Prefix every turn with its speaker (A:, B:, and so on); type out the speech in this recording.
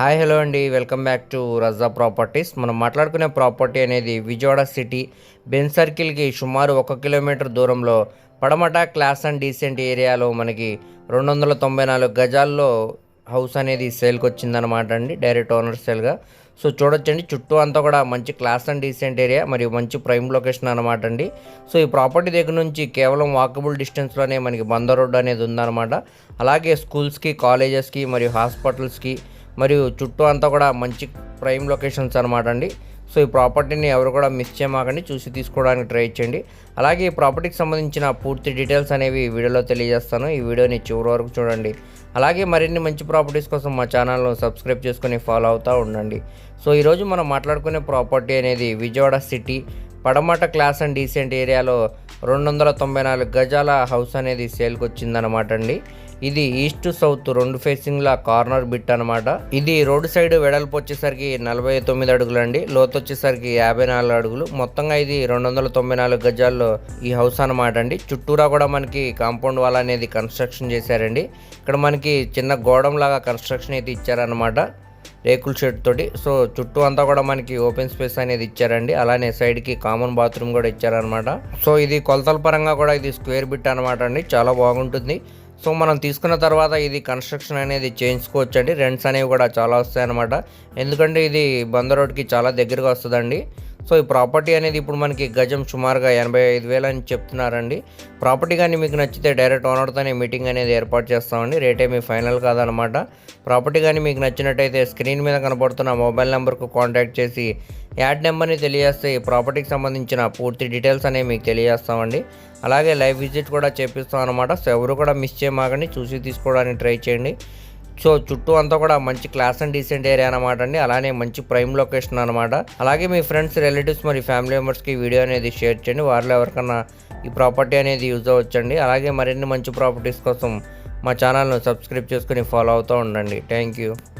A: Hi hello అండి. Welcome back to Raza properties. మనం మాట్లాడుకునే ప్రాపర్టీ అనేది విజయవాడ సిటీ బెన్ సర్కిల్కి సుమారు ఒక కిలోమీటర్ దూరంలో పడమట క్లాస్ అండ్ డీసెంట్ ఏరియాలో మనకి రెండు వందల తొంభై నాలుగు గజాల్లో హౌస్ అనేది సేల్కి వచ్చిందనమాట అండి డైరెక్ట్ ఓనర్ సేల్గా. సో చూడొచ్చండి చుట్టూ అంతా కూడా మంచి క్లాస్ అండ్ డీసెంట్ ఏరియా మరియు మంచి ప్రైమ్ లొకేషన్ అనమాట అండి. సో ఈ ప్రాపర్టీ దగ్గర నుంచి కేవలం వాకబుల్ డిస్టెన్స్లోనే మనకి బందర్ రోడ్ అనేది ఉందన్నమాట. అలాగే స్కూల్స్కి కాలేజెస్కి మరియు హాస్పిటల్స్కి మరియు చుట్టూ అంతా కూడా మంచి ప్రైమ్ లొకేషన్స్ అనమాట అండి. సో ఈ ప్రాపర్టీని ఎవరు కూడా మిస్ చేయమాకండి. చూసి తీసుకోవడానికి ట్రై చేయండి. అలాగే ఈ ప్రాపర్టీకి సంబంధించిన పూర్తి డీటెయిల్స్ అనేవి వీడియోలో తెలియజేస్తాను. ఈ వీడియోని చివరి వరకు చూడండి. అలాగే మరిన్ని మంచి ప్రాపర్టీస్ కోసం మా ఛానల్ను సబ్స్క్రైబ్ చేసుకొని ఫాలో అవుతూ ఉండండి. సో ఈరోజు మనం మాట్లాడుకునే ప్రాపర్టీ అనేది Vijayawada city Padamata class and decent ఏరియాలో రెండు వందల తొంభై నాలుగు గజాల హౌస్ అనేది సేల్కి వచ్చిందనమాట అండి. ఇది ఈస్ట్ సౌత్ రెండు ఫేసింగ్ల కార్నర్ బిట్ అనమాట ఇది రోడ్ సైడ్ వెడల్పు వచ్చేసరికి నలభై తొమ్మిది అడుగులు అండి లోతు వచ్చేసరికి యాభై నాలుగు అడుగులు. మొత్తంగా ఇది రెండు వందల తొంభై నాలుగు గజాల్లో ఈ హౌస్ అనమాట అండి. చుట్టూరా కూడా మనకి కాంపౌండ్ వాల్ అనేది కన్స్ట్రక్షన్ చేశారండి. ఇక్కడ మనకి చిన్న గోడం లాగా కన్స్ట్రక్షన్ అయితే ఇచ్చారనమాట రేకుల షెడ్ తోటి. సో చుట్టూ అంతా కూడా మనకి ఓపెన్ స్పేస్ అనేది ఇచ్చారండి. అలానే సైడ్కి కామన్ బాత్రూమ్ కూడా ఇచ్చారనమాట సో ఇది కొలతల పరంగా కూడా ఇది స్క్వేర్ బిట్ అనమాట అండి. చాలా బాగుంటుంది. సో మనం తీసుకున్న తర్వాత ఇది కన్స్ట్రక్షన్ అనేది చేయించుకోవచ్చు అండి రెంట్స్ అనేవి కూడా చాలా వస్తాయన్నమాట. ఎందుకంటే ఇది బంద రోడ్కి చాలా దగ్గరగా వస్తుందండి. సో ఈ ప్రాపర్టీ అనేది ఇప్పుడు మనకి గజం సుమారుగా ఎనభై ఐదు వేలు అని చెప్తున్నారండి. ప్రాపర్టీ కానీ మీకు నచ్చితే డైరెక్ట్ ఓనర్తోనే మీటింగ్ అనేది ఏర్పాటు చేస్తామండి. రేటే మీ ఫైనల్ కాదనమాట. ప్రాపర్టీ కానీ మీకు నచ్చినట్టయితే స్క్రీన్ మీద కనబడుతున్న మొబైల్ నెంబర్కు కాంటాక్ట్ చేసి యాడ్ నెంబర్ని తెలియజేస్తే ఈ ప్రాపర్టీకి సంబంధించిన పూర్తి డీటెయిల్స్ అనేవి మీకు తెలియజేస్తామండి. అలాగే లైవ్ విజిట్ కూడా చేపిస్తాం అనమాట సో ఎవరు కూడా మిస్ చేయమాకండి. చూసి తీసుకోవడానికి ట్రై చేయండి. సో చుట్టూ అంతా కూడా మంచి క్లాస్ అండ్ డీసెంట్ ఏరియా అనమాట అండి. అలానే మంచి ప్రైమ్ లొకేషన్ అనమాట అలాగే మీ ఫ్రెండ్స్ రిలేటివ్స్ మరి ఫ్యామిలీ మెంబర్స్కి వీడియో అనేది షేర్ చేయండి. వారిలో ఎవరికన్నా ఈ ప్రాపర్టీ అనేది యూజ్ అవ్వచ్చండి. అలాగే మరిన్ని మంచి ప్రాపర్టీస్ కోసం మా ఛానల్ను సబ్స్క్రైబ్ చేసుకుని ఫాలో అవుతూ ఉండండి. Thank you